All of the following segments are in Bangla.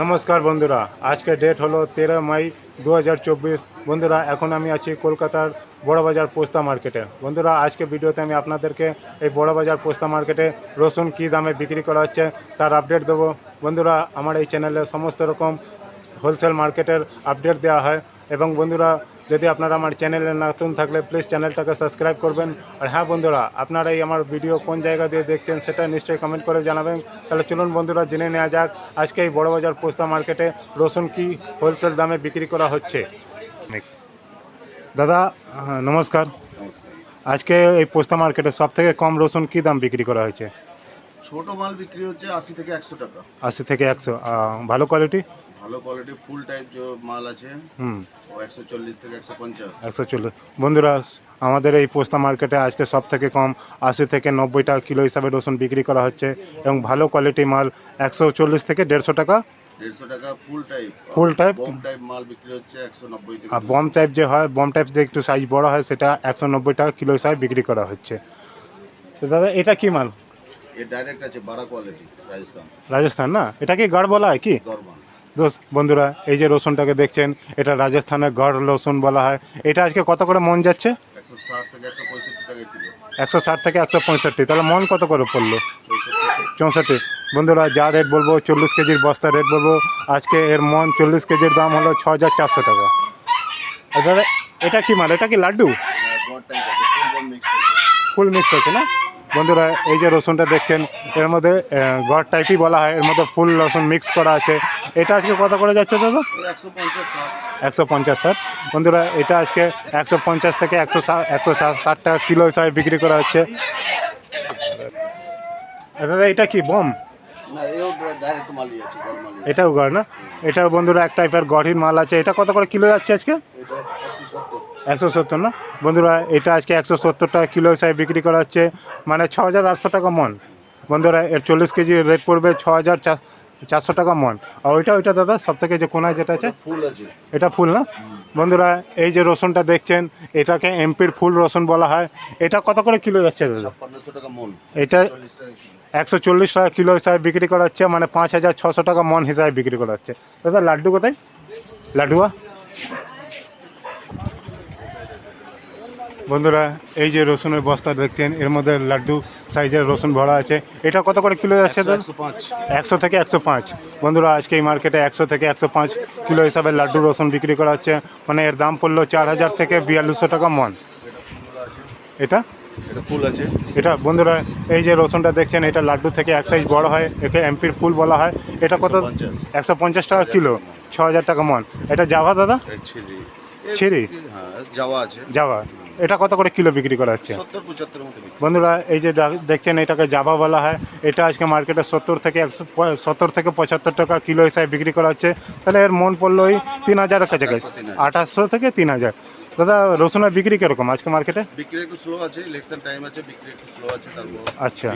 নমস্কার বন্ধুরা, আজকে ডেট হলো তেরো মাই দু হাজার চব্বিশ। বন্ধুরা, এখন আমি আছি কলকাতার বড়বাজার পোস্তা মার্কেটে। বন্ধুরা, আজকে ভিডিওতে আমি আপনাদেরকে এই বড়বাজার পোস্তা মার্কেটে রসুন কী দামে বিক্রি করা হচ্ছে তার আপডেট দেবো। বন্ধুরা, আমার এই চ্যানেলে সমস্ত রকম হোলসেল মার্কেটের আপডেট দেওয়া হয় এবং বন্ধুরা যদি আপনারা আমার চ্যানেলে নতুন থাকলে প্লিজ চ্যানেলটাকে সাবস্ক্রাইব করবেন। আর হ্যাঁ বন্ধুরা আপনারা এই আমার ভিডিও কোন জায়গা দিয়ে দেখছেন সেটা নিশ্চয়ই কমেন্ট করে জানাবেন। তাহলে চলুন বন্ধুরা জেনে নেওয়া যাক আজকে এই বড়বাজার পোস্তা মার্কেটে রসুন কি হোলসেল দামে বিক্রি করা হচ্ছে? দাদা হ্যাঁ, নমস্কার। নমস্কার। আজকে এই পোস্তা মার্কেটে সব থেকে কম রসুন কি দাম বিক্রি করা হয়েছে? ছোট মাল বিক্রি হচ্ছে আশি থেকে একশো টাকা। আশি থেকে একশো। ভালো কোয়ালিটি ভালো কোয়ালিটি ফুল টাইপ যে মাল আছে হুম। ও একশো চল্লিশ থেকে একশো পঞ্চাশ। একশো চল্লিশ। বন্ধুরা আমাদের এই পোস্তা মার্কেটে আজকে সব থেকে কম আশি থেকে নব্বই টাকা কিলো হিসাবে রসুন বিক্রি করা হচ্ছে এবং ভালো কোয়ালিটি মাল একশো চল্লিশ থেকে দেড়শো টাকা। দেড়শো টাকা full type Full type? Bomb type মাল বিক্রি হচ্ছে একশো নব্বই আর বম টাইপ যে হয় বম টাইপ যে একটু সাইজ বড় হয় সেটা একশো নব্বই টাকা কিলো হিসাবে বিক্রি করা হচ্ছে। তো দাদা এটা কি মাল? এর ডাইরেক্ট আছে বাড়া কোয়ালিটি রাজস্থান। রাজস্থান না? এটা কি গড় বলা হয় কি? বন্ধুরা এই যে রসুনটাকে দেখছেন এটা রাজস্থানের গড় রসুন বলা হয়। এটা আজকে কত করে মন যাচ্ছে? একশো ষাট থেকে একশো পঁয়ষট্টি তাহলে মন কত করে পড়ল? চৌষট্টি। বন্ধুরা যা রেট বলব চল্লিশ কেজির বস্তা রেট বলব আজকে এর মন চল্লিশ কেজির দাম হলো ছ হাজার চারশো টাকা। দাদা এটা কি মাল? এটা কি লাড্ডু? ফুল মিক্স আছে ফুল মিক্স আছে না? বন্ধুরা এই যে রসুনটা দেখছেন এর মধ্যে গড় টাইপই বলা হয় এর মধ্যে ফুল রসুন মিক্স করা আছে। এটা আজকে কত করে যাচ্ছে দাদা? একশো পঞ্চাশ ষাট। বন্ধুরা এটা আজকে একশো পঞ্চাশ থেকে একশো একশো ষাট টাকা কিলো হিসাবে বিক্রি করা হচ্ছে। দাদা এটা কি বম? এটাও গড় না? এটাও বন্ধুরা এক টাইপের গড়ির মাল আছে। এটা কত করে কিলো যাচ্ছে আজকে? একশো সত্তর না? বন্ধুরা এটা আজকে একশো সত্তর টাকা কিলো হিসাবে বিক্রি করা হচ্ছে। মানে ছ হাজার আটশো টাকা মন। বন্ধুরা এর চল্লিশ কেজি রেট পড়বে ছ হাজার চারশো টাকা মন। আর ওইটা ওইটা দাদা সব থেকে যে কোনায় যেটা আছে? ফুল আছে। এটা ফুল না? বন্ধুরা এই যে রসুনটা দেখছেন এটাকে এমপির ফুল রসুন বলা হয়। এটা কত করে কিলো যাচ্ছে দাদা? মন। এটা একশো চল্লিশ টাকা কিলো হিসাবে বিক্রি করা হচ্ছে। মানে পাঁচ হাজার ছশো টাকা মন হিসাবে বিক্রি করা হচ্ছে। দাদা লাড্ডু কোথায়? লাড্ডুয়া? বন্ধুরা এই যে রসুনের বস্তা দেখছেন এর মধ্যে লাড্ডু সাইজের রসুন ভরা আছে। এটা কত করে কিলো যাচ্ছে একশো থেকে একশো পাঁচ। বন্ধুরা আজকে এই মার্কেটে একশো থেকে একশো পাঁচ কিলো হিসাবে লাড্ডু রসুন বিক্রি করা হচ্ছে। মানে এর দাম পড়ল চার হাজার থেকে বিয়াল্লিশশো টাকা মন। এটা? এটা ফুল আছে। এটা বন্ধুরা এই যে রসুনটা দেখছেন এটা লাড্ডু থেকে এক সাইজ বড় হয় একে এমপির ফুল বলা হয়। এটা কত? একশো পঞ্চাশ। টাকা কিলো ছ হাজার টাকা মন। এটা জাভা দাদা? ছিরি। ছিরি? হ্যাঁ যাওয়া আছে। জাভা। এটা কত করে কিলো বিক্রি করা হচ্ছে। বন্ধুরা এই যে দেখছেন এটাকে জাভা বলা হয়। এটা আজকে মার্কেটে সত্তর থেকে একশো সত্তর থেকে পঁচাত্তর টাকা কিলো হিসাবে বিক্রি করা হচ্ছে। তাহলে এর মন পড়ল ওই তিন হাজারের কাছাকাছি। 300, 3000 আঠাশশো থেকে তিন হাজার। দাদা রসুনের বিক্রি কীরকম? আজকে মার্কেটে বিক্রি একটু স্লো আছে ইলেকশন টাইম আছে বিক্রি একটু স্লো আছে তারপর আচ্ছা।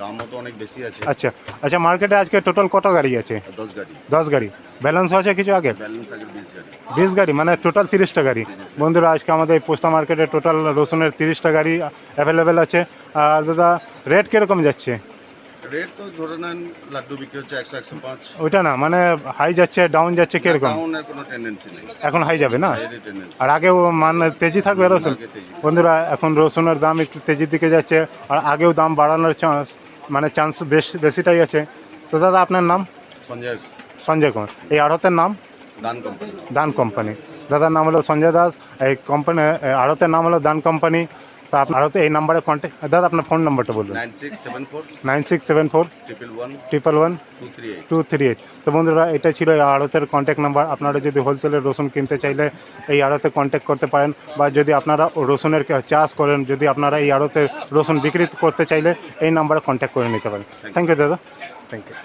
দামও তো অনেক বেশি আছে। আচ্ছা। আচ্ছা মার্কেটে আজকে টোটাল কত গাড়ি আছে? দশ গাড়ি। দশ গাড়ি। ব্যালেন্স আছে কিছু আগে? ব্যালেন্স আগে বিশ গাড়ি। বিশ গাড়ি মানে টোটাল তিরিশটা গাড়ি। বন্ধুরা আজকে আমাদের এই পোস্তা মার্কেটে টোটাল রসুনের তিরিশটা গাড়ি অ্যাভেলেবেল আছে। আর দাদা রেট কীরকম যাচ্ছে? রেট তো ধরে নেন লাড্ডু বিক্রি হচ্ছে একশো একশো পাঁচ। ওইটা না মানে হাই যাচ্ছে ডাউন যাচ্ছে কীরকম? ডাউনের কোনো টেন্ডেন্সি নেই। এখন হাই যাবে না? টেন্ডেন্সি আর আগেও মানে তেজি থাকবে রসুন? আগে তেজি। বন্ধুরা এখন রসুনের দাম একটু তেজির দিকে যাচ্ছে আর আগেও দাম বাড়ানোর চান্স মানে চান্স বেশ বেশিটাই আছে। তো দাদা আপনার নাম? সঞ্জয়। সঞ্জয় কুমার। এই আড়তের নাম? দান কোম্পানি। দান কোম্পানি। দাদার নাম হলো সঞ্জয় দাস। এই কোম্পানি আড়তের নাম হলো দান কোম্পানি। তা আপনার আড়তে এই নাম্বারে কন্ট্যাক্ট দাদা আপনার ফোন নাম্বারটা বলুন। Nine six seven four. Triple one. Two three eight. Two three eight. তো বন্ধুরা এটা ছিল এই আড়তের কন্ট্যাক্ট নাম্বার আপনারা যদি হোলসেলের রসুন কিনতে চাইলে এই আড়তে কন্ট্যাক্ট করতে পারেন বা যদি আপনারা রসুনের চাষ করেন যদি আপনারা এই আড়তে রসুন বিক্রি করতে চাইলে এই নাম্বারে কন্ট্যাক্ট করে নিতে পারেন। থ্যাংক ইউ দাদা। Thank you